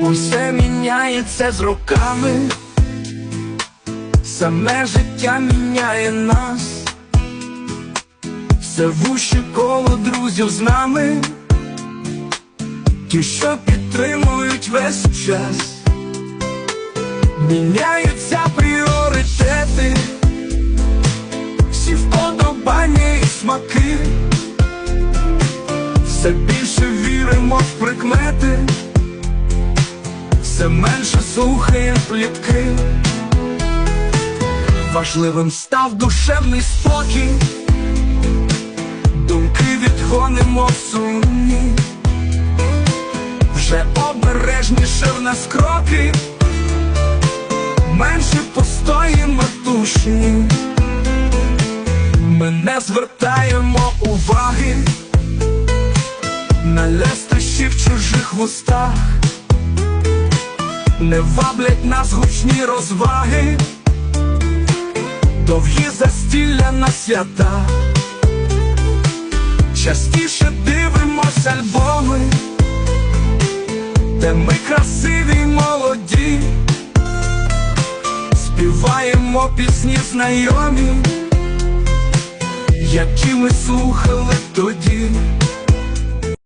Усе міняється з роками, саме життя міняє нас, все вуще коло друзів з нами, ті, що підтримують весь час, міняються пріоритети, всі вподобання і смаки, все більше віримо в прикмети все менше слухає плітки. Важливим став душевний спокій, думки відгонимо сумні, вже обережніше в нас кроки, менше постої матушні. Ми не звертаємо уваги на лестощі в чужих вустах не ваблять нас гучні розваги, довгі застілля на свята, частіше дивимось альбоми, де ми красиві й молоді, співаємо пісні знайомі, які ми слухали тоді.